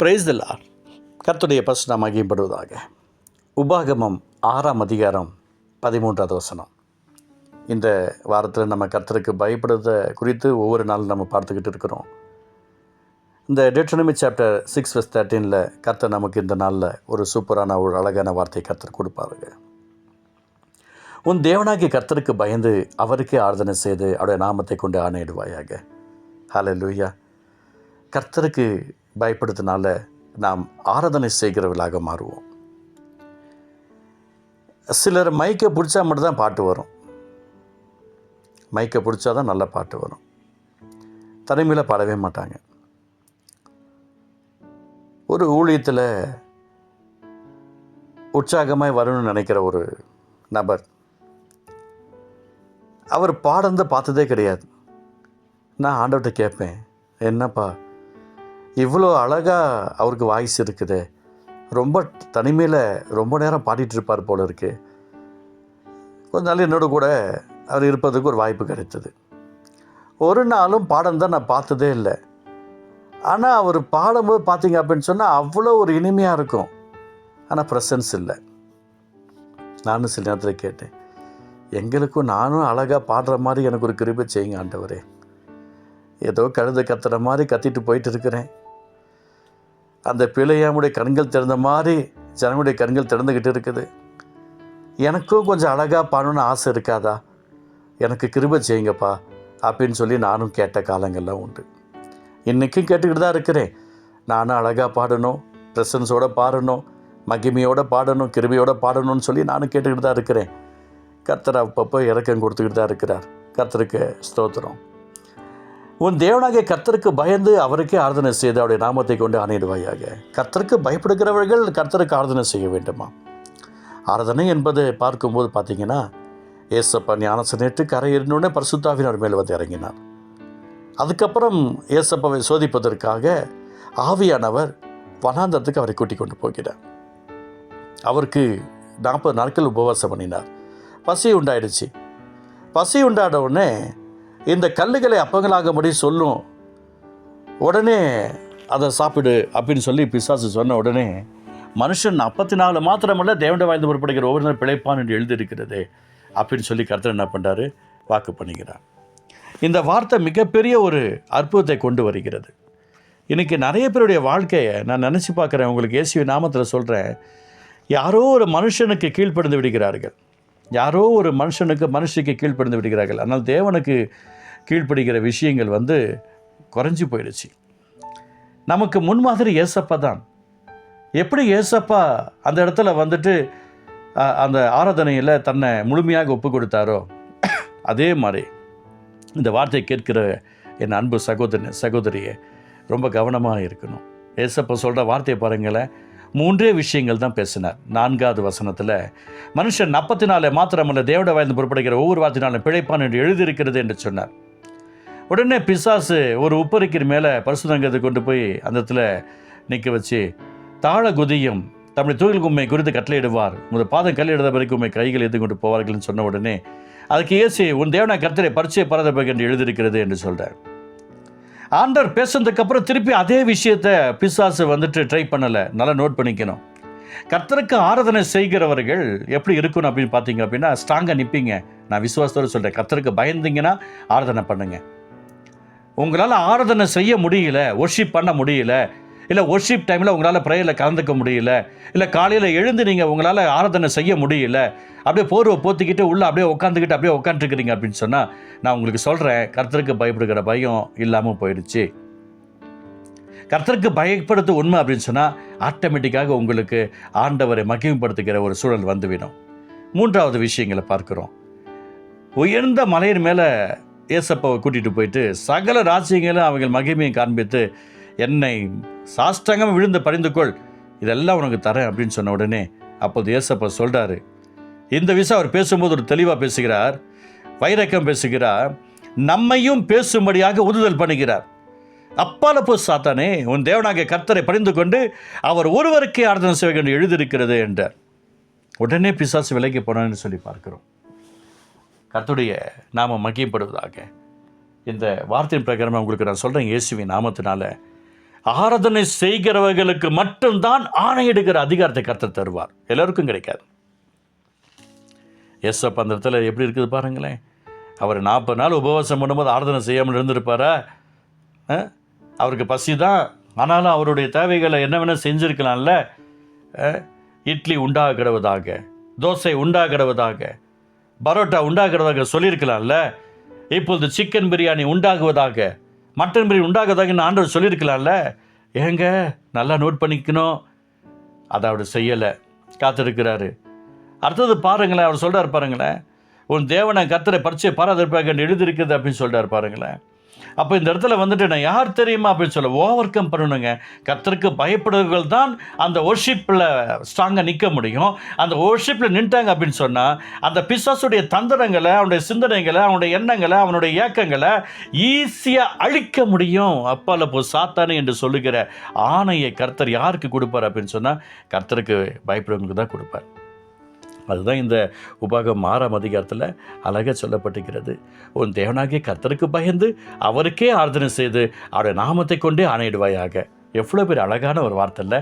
Price தில்லா கர்த்துடைய பசு நாம் மகிம்படுவதாக உபாகமம் ஆறாம் அதிகாரம் பதிமூன்றாவது வசனம். இந்த வாரத்தில் நம்ம கர்த்தருக்கு பயப்படுறத குறித்து ஒவ்வொரு நாளும் நம்ம பார்த்துக்கிட்டு இருக்கிறோம். இந்த டெட்ரனமி சாப்டர் சிக்ஸ் வஸ் தேர்ட்டீனில் கர்த்தர் நமக்கு இந்த நாளில் ஒரு சூப்பரான ஒரு அழகான வார்த்தை கர்த்தர் கொடுப்பாருங்க. உன் தேவனாகி கர்த்தருக்கு பயந்து அவருக்கே ஆராதனை செய்து அவருடைய நாமத்தை கொண்டு ஆணையிடுவாயாக. ஹலோ லூயா கர்த்தருக்கு பயப்படுறதுனால நாம் ஆராதனை செய்கிறவர்களாக மாறுவோம். சிலர் மைக்கை பிடிச்சா மட்டும்தான் பாட்டு வரும். மைக்கை பிடிச்சா தான் நல்ல பாட்டு வரும். தனிமையில் பாடவே மாட்டாங்க. ஒரு ஊழியத்தில் உற்சாகமாய் வரணும்னு நினைக்கிற ஒரு நபர் அவர் பாடந்த பார்த்ததே கிடையாது. நான் ஆண்டவர்கிட்ட கேட்பேன் என்னப்பா இவ்வளோ அழகாக அவருக்கு வாய்ஸ் இருக்குது. ரொம்ப தனிமையில் ரொம்ப நேரம் பாடிட்டுருப்பார் போல இருக்குது கொஞ்ச நாள் என்னோட கூட அவர் இருப்பதுக்கு ஒரு வாய்ப்பு கிடைத்தது. ஒரு நாளும் பாடம் தான் நான் பார்த்ததே இல்லை. ஆனால் அவர் பாடும்போது பார்த்தீங்க அப்படின்னு சொன்னால் அவ்வளோ ஒரு இனிமையாக இருக்கும். ஆனால் ப்ரெசன்ஸ் இல்லை. நானும் சில நேரத்தில் கேட்டேன் எங்களுக்கும் நானும் அழகாக பாடுற மாதிரி எனக்கு ஒரு கிருபை செய்யுங்க ஆண்டவரே. ஏதோ கழுத கத்துற மாதிரி கத்திட்டு போயிட்டு இருக்கிறேன். அந்த பிள்ளையாமுடைய கண்கள் திறந்த மாதிரி ஜனங்களுடைய கண்கள் திறந்துக்கிட்டு இருக்குது. எனக்கும் கொஞ்சம் அழகாக பாடணும்னு ஆசை இருக்காதா? எனக்கு கிருப செய்யுங்கப்பா அப்படின்னு சொல்லி நானும் கேட்ட காலங்கள்லாம் உண்டு. இன்றைக்கும் கேட்டுக்கிட்டு தான் இருக்கிறேன். நானும் அழகாக பாடணும் ப்ரெசன்ஸோடு பாடணும் மகிமையோடு பாடணும் கிருபையோடு பாடணும்னு சொல்லி நானும் கேட்டுக்கிட்டு தான் இருக்கிறேன். கர்த்தர் அப்பப்போ இறக்கம் கொடுத்துக்கிட்டு தான் இருக்கிறார். கர்த்தருக்கு ஸ்தோத்திரம். உன் தேவனாகிய கர்த்தருக்கு பயந்து அவருக்கே ஆராதனை செய்து அவருடைய நாமத்தை கொண்டு ஆணையிடுவாயாக. கர்த்தருக்கு பயப்படுகிறவர்கள் கர்த்தருக்கு ஆராதனை செய்ய வேண்டுமா? ஆராதனை என்பது பார்க்கும்போது பார்த்தீங்கன்னா ஏசப்பா ஞானசனேற்று கரையேறினோடனே பரிசுத்தாவின் அவர் மேல் வந்து இறங்கினார். அதுக்கப்புறம் ஏசப்பாவை சோதிப்பதற்காக ஆவியானவர் வனாந்தரத்துக்கு அவரை கூட்டிக் கொண்டு போகிறார். அவருக்கு நாற்பது நாட்கள் உபவாசம் பண்ணினார். பசி உண்டாயிடுச்சு. பசி உண்டாட உடனே இந்த கல்லுகளை அப்பங்களாகும்படி சொல்லும். உடனே அதை சாப்பிடு அப்படின்னு சொல்லி பிசாசு சொன்ன உடனே மனுஷன் அப்பத்தி நாலு மாத்திரமல்ல தேவண்ட வாழ்ந்து முற்படுகிற ஒவ்வொரு நாள் பிழைப்பான் என்று எழுதியிருக்கிறது அப்படின்னு சொல்லி கருத்தர் என்ன பண்ணுறாரு வாக்கு பண்ணுகிறார் இந்த வார்த்தை மிகப்பெரிய ஒரு அற்புதத்தை கொண்டு வருகிறது. இன்றைக்கி நிறைய பேருடைய வாழ்க்கையை நான் நினச்சி பார்க்குறேன் உங்களுக்கு இயேசுவி நாமத்தில் சொல்கிறேன் யாரோ ஒரு மனுஷனுக்கு கீழ்ப்படிந்து விடுகிறார்கள். யாரோ ஒரு மனுஷனுக்கு மனுஷிக்கு கீழ்ப்படிந்து விடுகிறார்கள். ஆனால் தேவனுக்கு கீழ்ப்படுகிற விஷயங்கள் வந்து குறைஞ்சி போயிடுச்சு. நமக்கு முன்மாதிரி ஏசப்பா தான். எப்படி ஏசப்பா அந்த இடத்துல வந்துட்டு அந்த ஆராதனையில் தன்னை முழுமையாக ஒப்பு கொடுத்தாரோ அதே மாதிரி இந்த வார்த்தையை கேட்கிற என் அன்பு சகோதரன் சகோதரியை ரொம்ப கவனமாக இருக்கணும். ஏசப்பா சொல்கிற வார்த்தையை பாருங்களேன். மூன்றே விஷயங்கள் தான் பேசினார். நான்காவது வசனத்தில் மனுஷன் நாற்பத்தினாலே மாத்திரமல்ல தேவட வாய்ந்து புறப்படுகிற ஒவ்வொரு வார்த்தையினாலும் பிழைப்பான் என்று எழுதியிருக்கிறது என்று சொன்னார். உடனே பிசாசு ஒரு உப்பரிக்கிற மேலே பரிசுத்தங்கத்தை கொண்டு போய் அந்த இடத்துல நிற்க வச்சு தாழ குதியும் தம்முடைய தூயில் உண்மை குறித்து கட்டளையிடுவார். முதல் பாதம் கல்லிடுத வரைக்கும் உண்மை கைகள் எது கொண்டு போவார்கள்னு சொன்ன உடனே அதுக்கு ஏசி உன் தேவனா கர்த்தரை பரிச்சய பரதபக என்று எழுதியிருக்கிறது என்று சொல்கிறார் ஆண்டவர் பேசுனதுக்கப்புறம் திருப்பி அதே விஷயத்தை பிசாசு வந்துட்டு ட்ரை பண்ணலை. நல்லா நோட் பண்ணிக்கணும். கர்த்தருக்கு ஆராதனை செய்கிறவர்கள் எப்படி இருக்கணும் அப்படின்னு பார்த்தீங்க அப்படின்னா ஸ்ட்ராங்காக நிற்பீங்க நான் விசுவாசத்தோடு சொல்கிறேன் கர்த்தருக்கு பயந்தீங்கன்னா ஆராதனை பண்ணுங்கள் உங்களால் ஆராதனை செய்ய முடியல ஒர்ஷிப் பண்ண முடியல இல்லை ஒர்ஷிப் டைமில் உங்களால் ப்ரேயரில் கலந்துக்க முடியல இல்லை காலையில் எழுந்து நீங்கள் உங்களால் ஆராதனை செய்ய முடியல அப்படியே போர்வை போத்திக்கிட்டு உள்ளே அப்படியே உட்காந்துக்கிட்டு அப்படியே உட்காந்துருக்கிறீங்க அப்படின்னு சொன்னால் நான் உங்களுக்கு சொல்கிறேன் கர்த்தருக்கு பயப்படுகிற பயம் இல்லாமல் போயிடுச்சு. கர்த்தருக்கு பயப்படுத்து உண்மை அப்படின்னு சொன்னால் ஆட்டோமேட்டிக்காக உங்களுக்கு ஆண்டவரை மகிமைப்படுத்துகிற ஒரு சூழல் வந்துவிடும் மூன்றாவது விஷயங்களை பார்க்குறோம். உயர்ந்த மலையின் மேலே ஏசப்பாவை கூட்டிகிட்டு போயிட்டு சகல ராசியங்களும் அவங்கள் மகிமையை காண்பித்து என்னை சாஷ்டங்கம் விழுந்து பறிந்து கொள் இதெல்லாம் உனக்கு தரேன் அப்படின்னு சொன்ன உடனே அப்போது ஏசப்பா சொல்கிறாரு இந்த விஷயம் அவர் பேசும்போது ஒரு தெளிவாக பேசுகிறார் வைரக்கம் பேசுகிறார் நம்மையும் பேசும்படியாக உறுதல் பண்ணுகிறார். அப்பால போ சாத்தானே உன் தேவனாகிய கர்த்தரை பணிந்து கொண்டு அவர் ஒருவருக்கே ஆராதனை செய்ய வேண்டும் எழுதியிருக்கிறது என்றார். உடனே பிசாசு விலைக்கு போனான்னு சொல்லி பார்க்கிறோம். கத்துடைய நாம மகிப்படுவதாக இந்த வார்த்தையின் பிரகாரம் உங்களுக்கு நான் சொல்கிறேன் இயேசுவின் நாமத்தினால. ஆராதனை செய்கிறவர்களுக்கு மட்டும்தான் ஆணையிடுகிற அதிகாரத்தை கர்த்தர் தருவார். எல்லோருக்கும் கிடைக்காது. எஸ்அப் அந்த இடத்துல எப்படி இருக்குது பாருங்களேன். அவர் நாற்பது நாள் உபவாசம் பண்ணும்போது ஆராதனை செய்யாமல் இருந்திருப்பாரா? அவருக்கு பசி தான். ஆனாலும் அவருடைய தேவைகளை என்ன வேணால் செஞ்சுருக்கலாம்ல. இட்லி உண்டாகிறவதாக தோசை உண்டாகிறவதாக பரோட்டா உண்டாகிறதாக சொல்லியிருக்கலாம்ல? இப்பொழுது சிக்கன் பிரியாணி உண்டாகுவதாக மட்டன் பிரியாணி உண்டாகுவதாக ஆண்டவர் சொல்லியிருக்கலாம்ல? ஏங்க நல்லா நோட் பண்ணிக்கணும். அதை அவர் செய்யலை. காத்திருக்கிறாரு. அடுத்தது பாருங்களேன் அவர் சொல்கிறார் பாருங்களேன் உன் தேவனை கத்தரை பரிச்சை பாராதிருப்பாக எழுதியிருக்குது அப்படின்னு சொல்கிறார் பாருங்களேன். அப்போ இந்த இடத்துல வந்துட்டு நான் யார் தெரியுமா அப்படின்னு சொல்ல ஓவர் கம் பண்ணணுங்க. கத்தருக்கு பயப்படுறவர்கள் தான் அந்த ஒர்ஷிப்பில் ஸ்ட்ராங்காக நிற்க முடியும். அந்த ஒர்ஷிப்பில் நின்ட்டாங்க அப்படின்னு சொன்னால் அந்த பிசாசுடைய தந்திரங்களை அவனுடைய சிந்தனைகளை அவனுடைய எண்ணங்களை அவனுடைய இயக்கங்களை ஈஸியாக அழிக்க முடியும். அப்பால் போ சாத்தானே என்று சொல்லுகிற ஆணையை கர்த்தர் யாருக்கு கொடுப்பார் அப்படின்னு சொன்னால் கர்த்தருக்கு பயப்படுறவங்களுக்கு தான் கொடுப்பார். அதுதான் இந்த உபாகம் ஆறாம் அதிகாரத்தில் அழகாக சொல்லப்பட்டிருக்கிறது. உன் தேவனாகிய கர்த்தருக்கு பயந்து அவருக்கே ஆராதனை செய்து அவருடைய நாமத்தை கொண்டே ஆணையிடுவாயாக. எவ்வளோ பேர் அழகான ஒரு வார்த்தை இல்லை?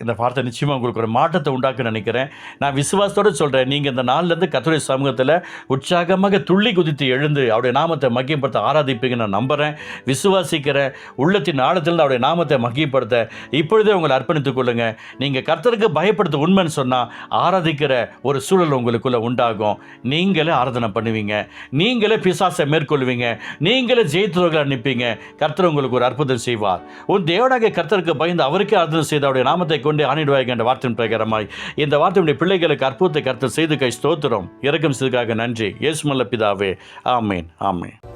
இந்த வார்த்தை நிச்சயமாக உங்களுக்கு ஒரு மாற்றத்தை உண்டாக்க நினைக்கிறேன். நான் விசுவாசத்தோடு சொல்கிறேன் நீங்கள் இந்த நாள்லேருந்து கத்துரை சமூகத்தில் உற்சாகமாக துள்ளி குதித்து எழுந்து அவருடைய நாமத்தை மகியப்படுத்த ஆராதிப்பீங்க நான் நம்புகிறேன் விசுவாசிக்கிறேன் உள்ளத்தின் ஆழத்திலிருந்து அவருடைய நாமத்தை மகியப்படுத்த இப்பொழுதே உங்களை அர்ப்பணித்துக் கொள்ளுங்கள் நீங்கள் கர்த்தருக்கு பயப்படுத்த உண்மைன்னு சொன்னால் ஆராதிக்கிற ஒரு சூழல் உங்களுக்குள்ளே உண்டாகும். நீங்களே ஆராதனை பண்ணுவீங்க. நீங்களே பிசாசை மேற்கொள்வீங்க. நீங்களே ஜெயித்துவர்கள் நிற்பீங்க கர்த்தர் உங்களுக்கு ஒரு அற்புதம் செய்வார். உன் தேவனாக கர்த்தருக்கு பயந்து அவருக்கே ஆராதனை செய்த அவருடைய நாமத்தை கொண்டு ஆணிடுவாய்க்கு என்ற வார்த்தையின் பிரகாரமாய். இந்த வார்த்தையுடைய பிள்ளைகளுக்கு அற்புதத்தை கருத்து செய்து கை ஸ்தோத்திரம். இறக்கம் செய்ததுக்காக நன்றி. இயேசுமல்ல பிதாவே. ஆமேன். ஆமேன்.